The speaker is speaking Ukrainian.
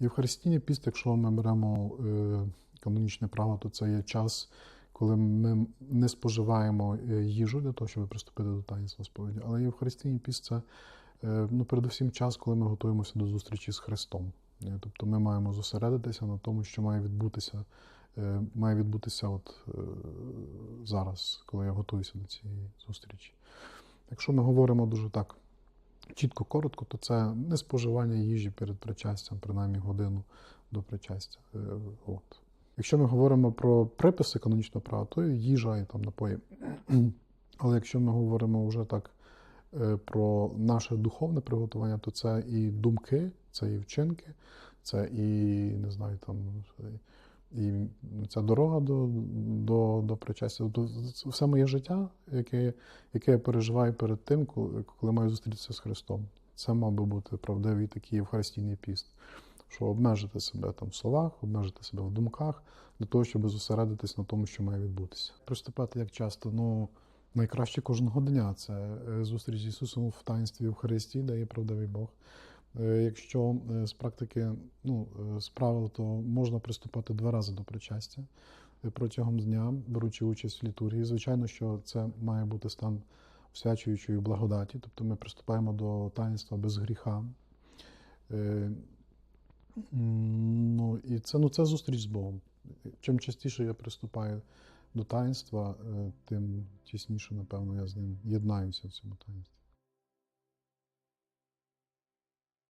Євхаристійний піст, якщо ми беремо е, канонічне право, то це є час, коли ми не споживаємо е, їжу для того, щоб приступити до таїнства сповіді. Але Євхаристійний піст це е, ну, передусім час, коли ми готуємося до зустрічі з Христом. Тобто ми маємо зосередитися на тому, що має відбутися, має відбутися от, зараз, коли я готуюся до цієї зустрічі. Якщо ми говоримо дуже так чітко, коротко, то це не споживання їжі перед причастям, принаймні годину до причастя. Е, От. Якщо ми говоримо про приписи канонічного права, то їжа і там напої. Але якщо ми говоримо вже так е, про наше духовне приготування, то це і думки, це і вчинки, це і не знаю, там і ця дорога до, до, до причастя. Це все моє життя, яке, яке я переживаю перед тим, коли, коли маю зустрітися з Христом. Це мав би бути правдивий такий Євхаристійний піст. Що обмежити себе там в словах, обмежити себе в думках, для того, щоб зосередитись на тому, що має відбутися. Приступати як часто, ну найкраще кожного дня це е, зустріч з Ісусом в таїнстві Євхаристії, де є правдивий Бог. Е, Якщо е, з практики, ну, е, з правил, то можна приступати два рази до причастя протягом дня, беручи участь в літургії. Звичайно, що це має бути стан всячуючої благодаті, тобто ми приступаємо до таїнства без гріха. Ну, і це, ну, це зустріч з Богом. Чим частіше я приступаю до таїнства, тим тісніше, напевно, я з ним єднаюся в цьому таїнстві.